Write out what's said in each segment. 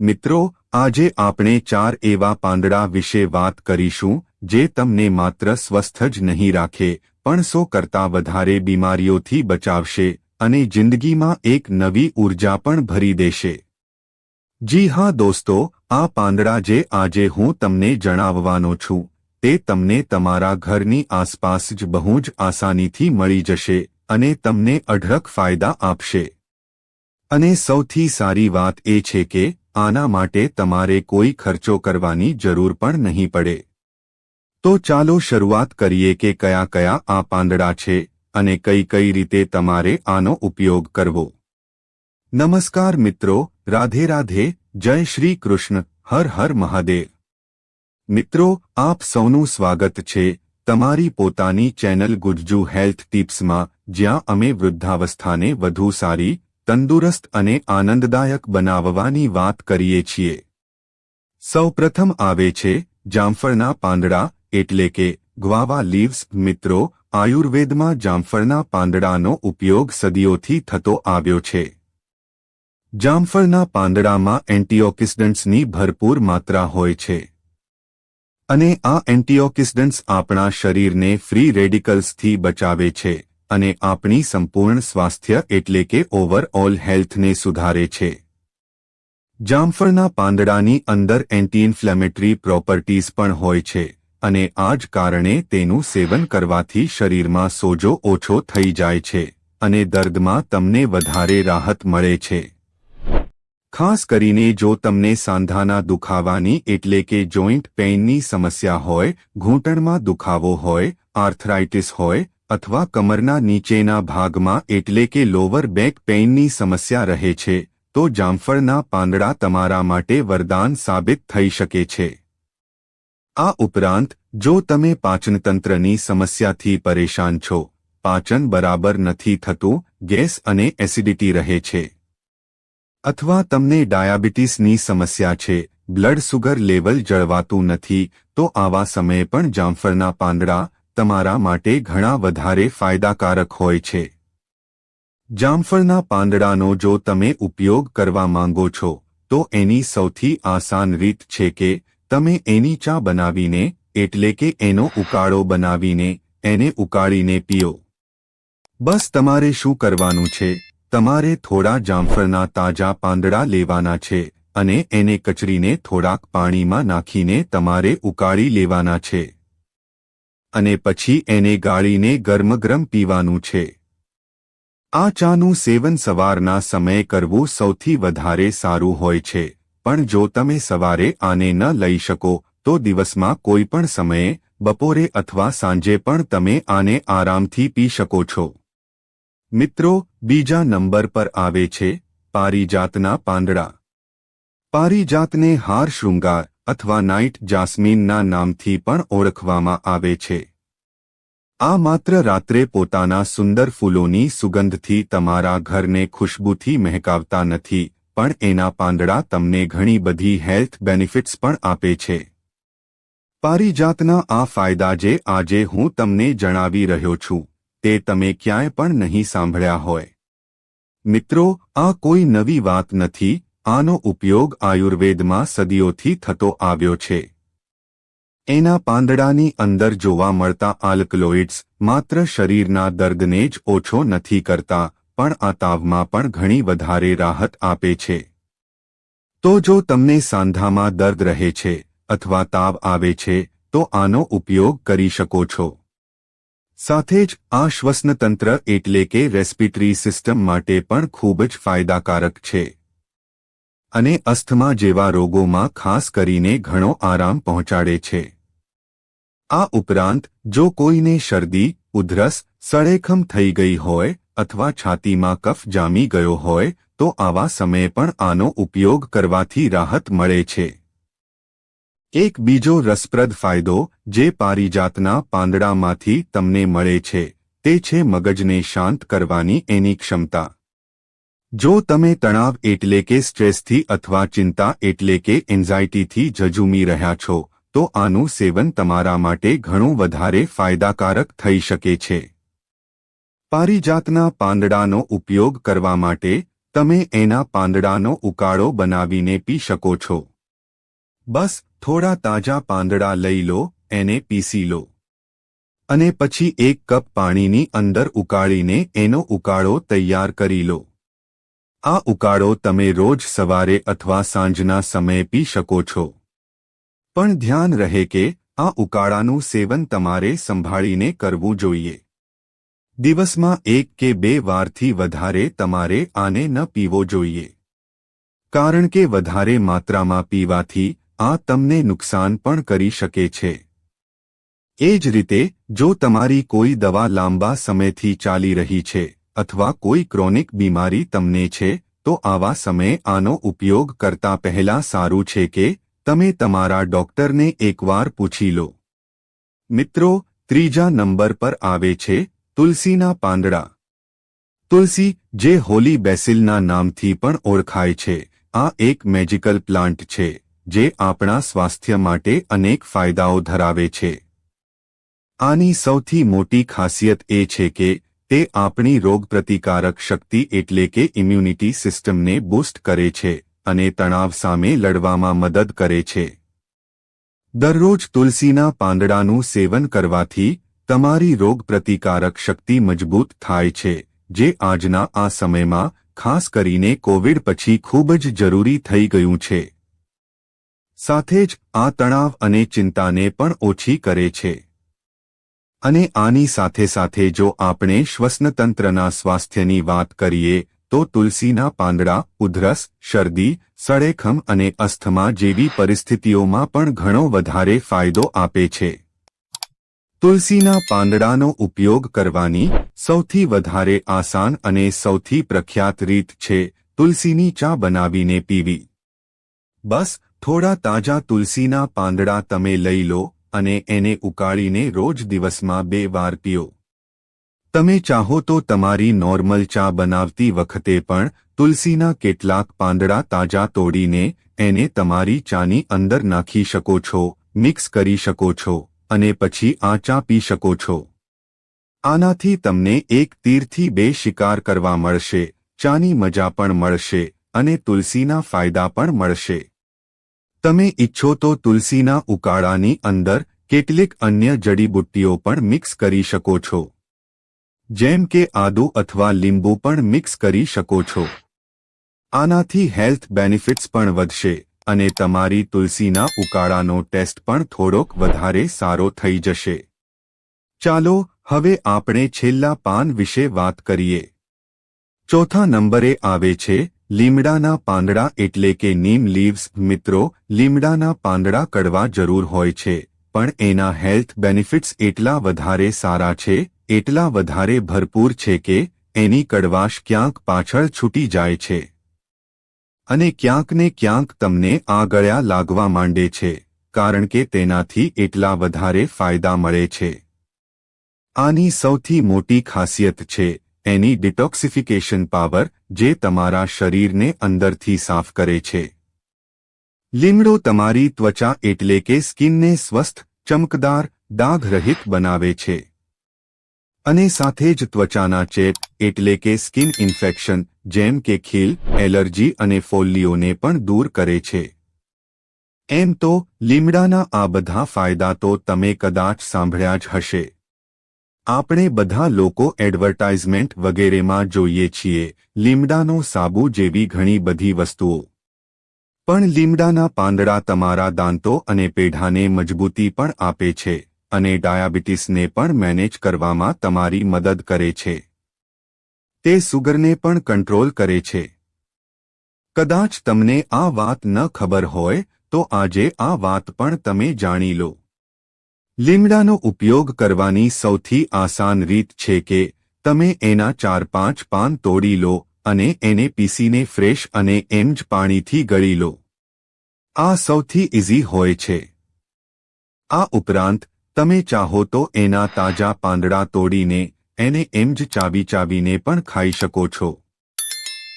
મિત્રો, આજે આપણે ચાર એવા પાંદડા વિશે વાત કરીશું, જે તમને માત્ર સ્વસ્થ જ નહીં રાખે, પણ સો કરતાં વધારે બીમારીઓથી બચાવશે અને જિંદગીમાં એક નવી ઊર્જા પણ ભરી દેશે. જી હા દોસ્તો, આ પાંદડા જે આજે હું તમને જણાવવાનો છું, તે તમને તમારા ઘરની આસપાસ જ બહુ જ આસાનીથી મળી જશે અને તમને અઢળક ફાયદા આપશે. અને સૌથી સારી વાત એ છે કે આના માટે તમારે કોઈ ખર્ચો કરવાની જરૂર પણ નહીં પડે. તો ચાલો શરૂઆત કરીએ કે કયા કયા આ પાંદડા છે અને કઈ કઈ રીતે તમારે આનો ઉપયોગ કરવો. નમસ્કાર મિત્રો, રાધે રાધે, જય શ્રી કૃષ્ણ, હર હર મહાદેવ. મિત્રો, આપ સૌનું સ્વાગત છે તમારી પોતાની ચેનલ ગુજ્જુ હેલ્થ ટિપ્સમાં, જ્યાં અમે વૃદ્ધાવસ્થાને વધુ સારી તંદુરસ્ત અને આનંદદાયક બનાવવાની વાત કરીએ છીએ. સૌપ્રથમ આવે છે જામફળના પાંદડા, એટલે કે ગ્વાવા લીવ્સ. મિત્રો, આયુર્વેદમાં જામફળના પાંદડાનો ઉપયોગ સદીઓથી થતો આવ્યો છે. જામફળના પાંદડામાં એન્ટીઓક્સિડન્ટ્સની ભરપૂર માત્રા હોય છે. અને આ એન્ટીઓક્સિડન્ટ્સ આપણા શરીરને ફ્રી રેડિકલ્સથી બચાવે છે. અને આપણી સંપૂર્ણ સ્વાસ્થ્ય એટલે કે ઓવરઓલ હેલ્થને સુધારે છે. જામફળના પાંદડાની અંદર એન્ટી ઇન્ફ્લેમેટરી પ્રોપર્ટીઝ પણ હોય છે, અને આ જ કારણે તેનું સેવન કરવાથી શરીરમાં સોજો ઓછો થઈ જાય છે, અને દર્દમાં તમને વધારે રાહત મળે છે. ખાસ કરીને જો તમને સાંધાના દુખાવાની એટલે કે જોઈન્ટ પેઇનની સમસ્યા હોય, ઘૂંટણમાં દુખાવો હોય આર્થરાઇટિસ હોય અથવા કમરના નીચેના ભાગમાં એટલે કે લોવર બેક પેઇનની સમસ્યા રહે છે, તો જામફળના પાંદડા તમારા માટે વરદાન સાબિત થઈ શકે છે. આ ઉપરાંત, જો તમે પાચનતંત્રની સમસ્યાથી પરેશાન છો, પાચન બરાબર નથી થતું, ગેસ અને એસિડિટી રહે છે. અથવા તમને ડાયાબિટીસની સમસ્યા છે, બ્લડ સુગર લેવલ જળવાતું નથી, તો આવા સમયે પણ જામફળના પાંદડા તમારા માટે ઘણા વધારે ફાયદાકારક હોય છે. જામફળના પાંદડાનો જો તમે ઉપયોગ કરવા માંગો છો, તો એની સૌથી આસાન રીત છે કે, તમે એની ચા બનાવીને, એટલે કે એનો ઉકાળો બનાવીને, એને ઉકાળીને પીઓ. બસ તમારે શું કરવાનું છે? તમારે થોડા જામફળના તાજા પાંદડા લેવાના છે, અને એને કચરીને થોડાક પાણીમાં નાખીને તમારે ઉકાળી લેવાના છે. અને પછી એને ગાળીને ગરમગરમ પીવાનું છે. આ ચાનું સેવન સવારના સમયે કરવું સૌથી વધારે સારું હોય છે, પણ જો તમે સવારે આને ન લઈ શકો, તો દિવસમાં કોઈ પણ સમયે, બપોરે અથવા સાંજે પણ તમે આને આરામથી પી શકો છો. મિત્રો, બીજા નંબર પર આવે છે, પારિજાતના પાંદડા. પારિજાતને હાર શૃંગાર અથવા નાઇટ જાસ્મીનના નામથી પણ ઓળખવામાં આવે છે. આ માત્ર રાત્રે પોતાના સુંદર ફૂલોની સુગંધથી તમારા ઘરને ખુશ્બુથી મહેકાવતા નથી, પણ એના પાંદડા તમને ઘણી બધી હેલ્થ બેનિફિટ્સ પણ આપે છે. પારિજાતના આ ફાયદા જે આજે હું તમને જણાવી રહ્યો છું, તે તમે ક્યાંય પણ નહીં સાંભળ્યા હોય. મિત્રો, આ કોઈ નવી વાત નથી આનો ઉપયોગ આયુર્વેદમાં સદીઓથી થતો આવ્યો છે. એના પાંદડાની અંદર જોવા મળતા આલ્કલોઇડ્સ માત્ર શરીરના દર્દને જ ઓછો નથી કરતા, પણ આ તાવમાં પણ ઘણી વધારે રાહત આપે છે. તો જો તમને સાંધામાં દર્દ રહે છે અથવા તાવ આવે છે, તો આનો ઉપયોગ કરી શકો છો. સાથે જ આ શ્વસનતંત્ર એટલે કે રેસ્પિટરી સિસ્ટમ માટે પણ ખૂબ જ ફાયદાકારક છે. અને અસ્થમા જેવા રોગોમાં ખાસ કરીને ઘણો આરામ પહોંચાડે છે. આ ઉપરાંત, જો કોઈને શરદી, ઉધરસ, સળેખમ થઈ ગઈ હોય અથવા છાતીમાં કફ જામી ગયો હોય, તો આવા સમયે પણ આનો ઉપયોગ કરવાથી રાહત મળે છે. એક બીજો રસપ્રદ ફાયદો, જે પારિજાતના પાંદડામાંથી તમને મળે છે, તે છે મગજને શાંત કરવાની એની ક્ષમતા. જો તમે તણાવ એટલે કે સ્ટ્રેસથી અથવા ચિંતા એટલે કે એન્ઝાયટીથી ઝઝૂમી રહ્યા છો, તો આનું સેવન તમારા માટે ઘણું વધારે ફાયદાકારક થઈ શકે છે. પારિજાતના પાંદડાનો ઉપયોગ કરવા માટે, તમે એના પાંદડાનો ઉકાળો બનાવીને પી શકો છો. બસ, થોડા તાજા પાંદડા લઈ લો, એને પીસી લો. અને પછી એક કપ પાણીની અંદર ઉકાળીને એનો ઉકાળો તૈયાર કરી લો. આ ઉકાળો તમે રોજ સવારે અથવા સાંજના સમયે પી શકો છો. પણ ધ્યાન રહે કે આ ઉકાળાનું સેવન તમારે સંભાળીને કરવું જોઈએ. દિવસમાં એક કે બે વારથી વધારે તમારે આને ન પીવો જોઈએ. કારણ કે વધારે માત્રામાં પીવાથી આ તમને નુકસાન પણ કરી શકે છે. એ જ રીતે, જો તમારી કોઈ દવા લાંબા સમયથી ચાલી રહી છે અથવા કોઈ ક્રોનિક બીમારી તમને છે, તો આવા સમયે આનો ઉપયોગ કરતા પહેલા સારું છે કે, તમે તમારા ડોક્ટરને એકવાર પૂછી લો. મિત્રો, ત્રીજા નંબર પર આવે છે, તુલસીના પાંદડા. તુલસી, જે હોલી બેસિલના નામથી પણ ઓળખાય છે, આ એક મેજિકલ પ્લાન્ટ છે, જે આપણા સ્વાસ્થ્ય માટે અનેક ફાયદાઓ ધરાવે છે. આની સૌથી મોટી ખાસિયત એ છે કે તે આપણી રોગપ્રતિકારક શક્તિ એટલે કે ઇમ્યુનિટી સિસ્ટમને બૂસ્ટ કરે છે અને તણાવ સામે લડવામાં મદદ કરે છે. દરરોજ તુલસીના પાંદડાનું સેવન કરવાથી તમારી રોગપ્રતિકારક શક્તિ મજબૂત થાય છે, જે આજના આ સમયમાં ખાસ કરીને કોવિડ પછી ખૂબ જ જરૂરી થઈ ગયું છે. સાથે જ આ તણાવ અને ચિંતાને પણ ઓછી કરે છે. અને આની સાથે સાથે જો આપણે શ્વસનતંત્રના સ્વાસ્થ્યની વાત કરીએ, તો તુલસીના પાંદડા, ઉધરસ, શરદી, સળેખમ અને અસ્થમા જેવી પરિસ્થિતિઓમાં પણ ઘણો વધારે ફાયદો આપે છે. તુલસીના પાંદડાનો ઉપયોગ કરવાની સૌથી વધારે આસાન અને સૌથી પ્રખ્યાત રીત છે તુલસીની ચા બનાવીને પીવી. બસ, થોડા તાજા તુલસીના પાંદડા તમે લઈ લો અને એને ઉકાળીને રોજ દિવસમાં બે વાર પીઓ. તમે ચાહો તો તમારી નોર્મલ ચા બનાવતી વખતે પણ તુલસીના કેટલાક પાંદડા તાજા તોડીને એને તમારી ચાની અંદર નાખી શકો છો, મિક્સ કરી શકો છો અને પછી આ ચા પી શકો છો. આનાથી તમને એક તીરથી બે શિકાર કરવા મળશે, ચાની મજા પણ મળશે અને તુલસીના ફાયદા પણ મળશે. તમે ઇચ્છો તો તુલસીના ઉકાળાની અંદર કેટલીક અન્ય જડીબુટ્ટીઓ પણ મિક્સ કરી શકો છો. જેમ કે આદુ અથવા લીંબુ પણ મિક્સ કરી શકો છો. આનાથી હેલ્થ બેનિફિટ્સ પણ વધશે અને તમારી તુલસીના ઉકાળાનો ટેસ્ટ પણ થોડોક વધારે સારો થઈ જશે. ચાલો, હવે આપણે છેલ્લા પાન વિશે વાત કરીએ. ચોથા નંબરે આવે છે લીમડાના પાંદડા એટલે કે નીમ લીવ્સ મિત્રો, લીમડાના પાંદડા કડવા જરૂર હોય છે, પણ એના હેલ્થ બેનિફિટ્સ એટલા વધારે સારા છે, એટલા વધારે ભરપૂર છે કે, એની કડવાશ ક્યાંક પાછળ છૂટી જાય છે. અને ક્યાંકને ક્યાંક તમને આ ગળ્યા લાગવા માંડે છે, કારણ કે તેનાથી એટલા વધારે ફાયદા મળે છે. આની સૌથી મોટી ખાસિયત છે એની ડિટોક્સિફિકેશન પાવર જે તમારા શરીરને અંદરથી સાફ કરે છે. લીમડો તમારી ત્વચા એટલે કે સ્કિનને સ્વસ્થ, ચમકદાર ડાઘરહિત બનાવે છે. અને સાથે જ ત્વચાના ચેપ એટલે કે સ્કિન ઇન્ફેક્શન જેમ કે ખીલ, એલર્જી અને ફોલ્લીઓને પણ દૂર કરે છે. એમ તો લીમડાના આ બધા ફાયદા તો તમે કદાચ સાંભળ્યા જ હશે. આપણે બધા લોકો એડવર્ટાઇઝમેન્ટ વગેરેમાં જોઈએ છીએ, લીમડાનો સાબુ જેવી ઘણી બધી વસ્તુઓ. પણ લીમડાના પાંદડા તમારા દાંતો અને પેઢાને મજબૂતી પણ આપે છે, અને ડાયાબિટીસને પણ મેનેજ કરવામાં તમારી મદદ કરે છે. તે સુગરને પણ કંટ્રોલ કરે છે. કદાચ તમને આ વાત ન ખબર હોય, તો આજે આ વાત પણ તમે જાણી લો. લીમડાનો ઉપયોગ કરવાની સૌથી આસાન રીત છે કે, તમે એના ચાર પાંચ પાન તોડી લો અને એને પીસીને ફ્રેશ અને એમ જ પાણીથી ગળી લો. આ સૌથી ઇઝી હોય છે. આ ઉપરાંત, તમે ચાહો તો એના તાજા પાંદડા તોડીને એને એમ જ ચાવી ચાવીને પણ ખાઈ શકો છો.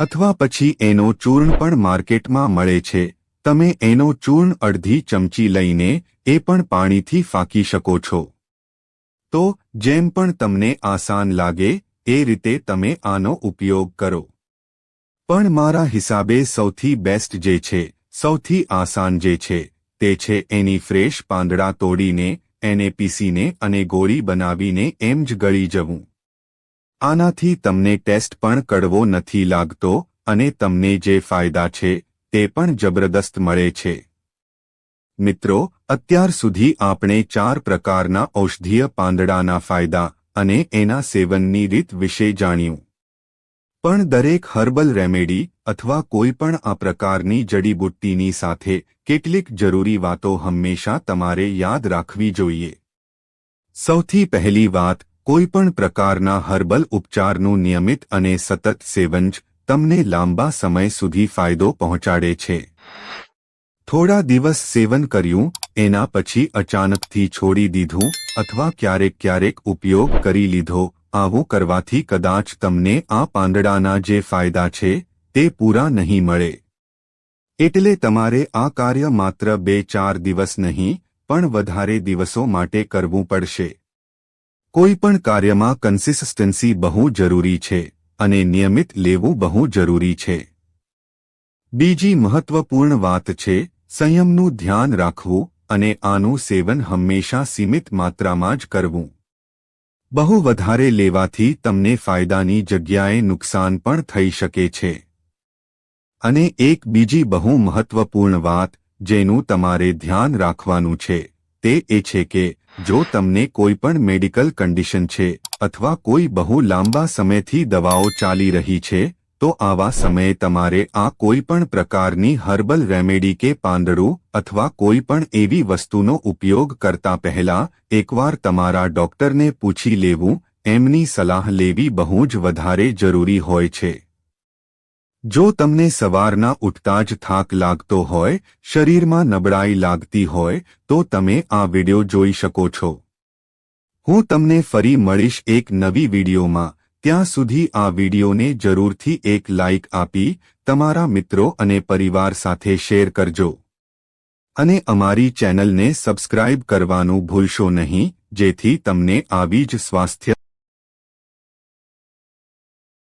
અથવા પછી એનો ચૂર્ણ પણ માર્કેટમાં મળે છે. તમે એનો ચૂર્ણ અડધી ચમચી લઈને એ પણ પાણીથી ફાંકી શકો છો. તો, જેમ પણ તમને આસાન લાગે, એ રીતે તમે આનો ઉપયોગ કરો. પણ મારા હિસાબે સૌથી બેસ્ટ જે છે, સૌથી આસાન જે છે, તે છે એની ફ્રેશ પાંદડા તોડીને, એને પીસીને અને ગોળી બનાવીને એમ જ ગળી જવું. આનાથી તમને ટેસ્ટ પણ કડવો નથી લાગતો અને તમને જે ફાયદા છે તે પણ જબરદસ્ત મળે છે. મિત્રો, અત્યાર સુધી આપણે ચાર પ્રકારના ઔષધીય પાંદડાના ફાયદા અને એના સેવનની રીત વિશે જાણ્યું. પણ દરેક હર્બલ રેમેડી અથવા કોઈ પણ આ પ્રકારની જડીબુટ્ટીની સાથે કેટલીક જરૂરી વાતો હંમેશા તમારે યાદ રાખવી જોઈએ. સૌથી પહેલી વાત, કોઈ પણ પ્રકારના હર્બલ ઉપચારનું નિયમિત અને સતત સેવન જ તમને લાંબા સમય સુધી ફાયદો પહોંચાડે છે. થોડા દિવસ સેવન કર્યું, એના પછી અચાનકથી છોડી દીધું, અથવા ક્યારેક ક્યારેક ઉપયોગ કરી લીધો, આવું કરવાથી કદાચ તમને આ પાંદડાના જે ફાયદા છે, તે પૂરા નહીં મળે. એટલે તમારે આ કાર્ય માત્ર બે ચાર દિવસ નહીં, પણ વધારે દિવસો માટે કરવું પડશે. કોઈ પણ કાર્યમાં કન્સિસ્ટન્સી બહુ જરૂરી છે. અને નિયમિત લેવું બહુ જરૂરી છે. બીજી મહત્વપૂર્ણ વાત છે, સંયમનું ધ્યાન રાખવું અને આનું સેવન હંમેશા સીમિત માત્રામાં જ કરવું. બહુ વધારે લેવાથી તમને ફાયદાની જગ્યાએ નુકસાન પણ થઈ શકે છે. અને એક બીજી બહુ મહત્વપૂર્ણ વાત, જેનું તમારે ધ્યાન રાખવાનું છે, તે એ છે કે જો તમને કોઈ પણ મેડિકલ કન્ડિશન છે અથવા કોઈ બહુ લાંબા સમયથી દવાઓ ચાલી રહી છે, તો આવા સમયે તમારે આ કોઈ પણ પ્રકારની હર્બલ રેમેડી કે પાંદડું અથવા કોઈ પણ એવી વસ્તુનો ઉપયોગ કરતા પહેલા એકવાર તમારા ડોક્ટરને પૂછી લેવું, એમની સલાહ લેવી બહુ જ વધારે જરૂરી હોય છે. જો તમને સવારના ઉઠતા જ થાક લાગતો હોય, શરીરમાં નબળાઈ લાગતી હોય, તો તમે આ વિડિયો જોઈ શકો છો. હું તમને ફરી મળીશ એક નવી વિડિયોમાં. ત્યાં સુધી આ વિડિયોને જરૂરથી એક લાઇક આપી, તમારા મિત્રો અને પરિવાર સાથે શેર કરજો. અને અમારી ચેનલને સબસ્ક્રાઇબ કરવાનું ભૂલશો નહીં, જેથી તમને આવી જ સ્વાસ્થ્ય